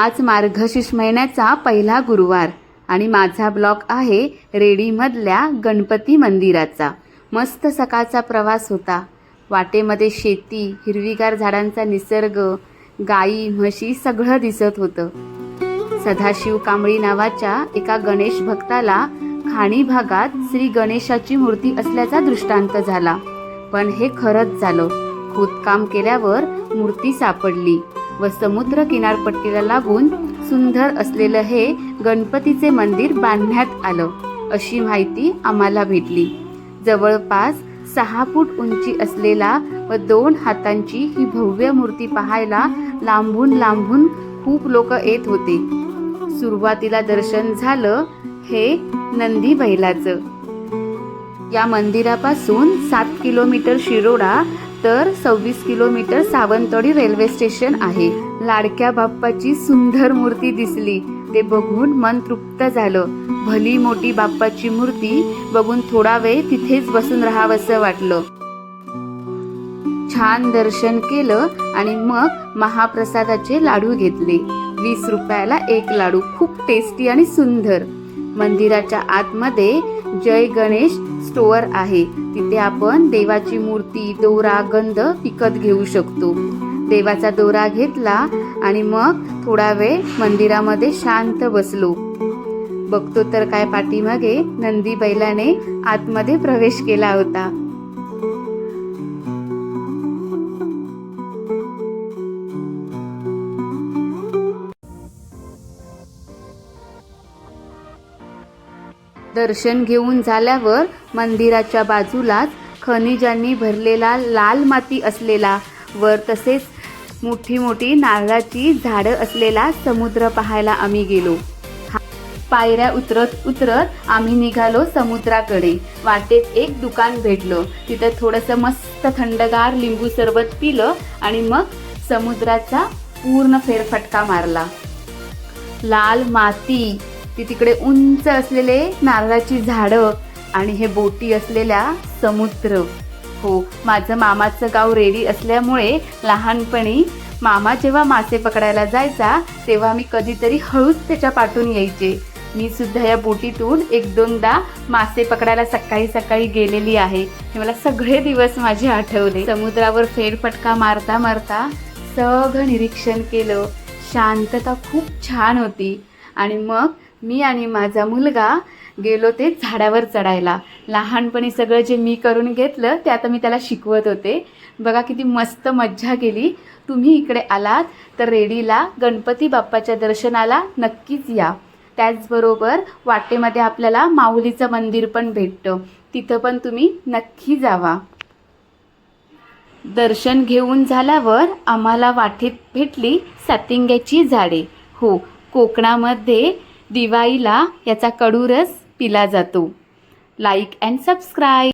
आज मार्गशीर्ष महिन्याचा पहिला गुरुवार आणि माझा ब्लॉग आहे रेडीमधल्या गणपती मंदिराचा. मस्त सकाळचा प्रवास होता. वाटेमध्ये शेती हिरवीगार झाडांचा निसर्ग गाई म्हशी सगळं दिसत होतं. सदाशिव कांबळी नावाच्या एका गणेश भक्ताला खाणी भागात श्री गणेशाची मूर्ती असल्याचा दृष्टांत झाला. पण हे खरंच झालं. खोदकाम केल्यावर मूर्ती सापडली. व समुद्र किनारपट्टीला लागून सुंदर असलेलं हे गणपतीचे मंदिर बांधण्यात आलं अशी माहिती आम्हाला भेटली. जवळपास सहा फूट उंची असलेला व दोन हातांची ही भव्य मूर्ती पाहायला लांबून लांबून खूप लोक येत होते. सुरुवातीला दर्शन झालं हे नंदी बैलाचं या मंदिरापासून सात किलोमीटर शिरोडा तर सव्वीस किलोमीटर सावंतवाडी रेल्वे स्टेशन आहे. लाडक्या बाप्पाची सुंदर मूर्ती दिसली. ते बघून मन तृप्त झालं. भली मोठी बाप्पाची मूर्ती बघून थोडा वेळ तिथेच बसून राहावंसं वाटलं. छान दर्शन केलं आणि मग महाप्रसादाचे लाडू घेतले. वीस रुपयाला एक लाडू खूप टेस्टी आणि सुंदर. मंदिराच्या आतमध्ये जय गणेश स्टोअर आहे. तिथे आपण देवाची मूर्ती दोरा गंध विकत घेऊ शकतो. देवाचा दोरा घेतला आणि मग थोडा वेळ मंदिरामध्ये शांत बसलो. बघतो तर काय पाठीमागे नंदी बैलाने आतमध्ये प्रवेश केला होता. दर्शन घेऊन झाल्यावर मंदिराच्या बाजूलाच खनिजांनी भरलेला लाल माती असलेला वर तसेच मोठी मोठी नारळाची झाडं असलेला समुद्र पाहायला आम्ही गेलो. हा- पायऱ्या उतरत उतरत आम्ही निघालो समुद्राकडे. वाटेत एक दुकान भेटलं. तिथं थोडंसं मस्त थंडगार लिंबू सरबत पिलं आणि मग समुद्राचा पूर्ण फेरफटका मारला. लाल माती. की तिकडे उंच असलेले नारळाची झाडं आणि हे बोटी असलेल्या समुद्र. हो माझं मामाचं गाव रेडी असल्यामुळे लहानपणी मामा जेव्हा मासे पकडायला जायचा तेव्हा मी कधीतरी हळूच त्याच्या पाठून यायचे. मी सुद्धा या बोटीतून एक दोनदा मासे पकडायला सकाळी सकाळी गेलेली आहे. हे मला सगळे दिवस माझे आठवले. समुद्रावर फेरफटका मारता मारता सगळं निरीक्षण केलं. शांतता खूप छान होती. आणि मग मी आणि माझा मुलगा गेलो ते झाडावर चढायला. लहानपणी सगळं जे मी करून घेतलं ते आता मी त्याला शिकवत होते. बघा किती मस्त मज्जा केली. तुम्ही इकडे आलात तर रेडीला गणपती बाप्पाच्या दर्शनाला नक्कीच या. त्याचबरोबर वाटेमध्ये आपल्याला माऊलीचं मंदिर पण भेटतं. तिथं पण तुम्ही नक्की जावा. दर्शन घेऊन झाल्यावर आम्हाला वाटेत भेटली सातिंग्याची झाडे. हो कोकणामध्ये दिवाळीला याचा कडूरस पिला जातो. Like and subscribe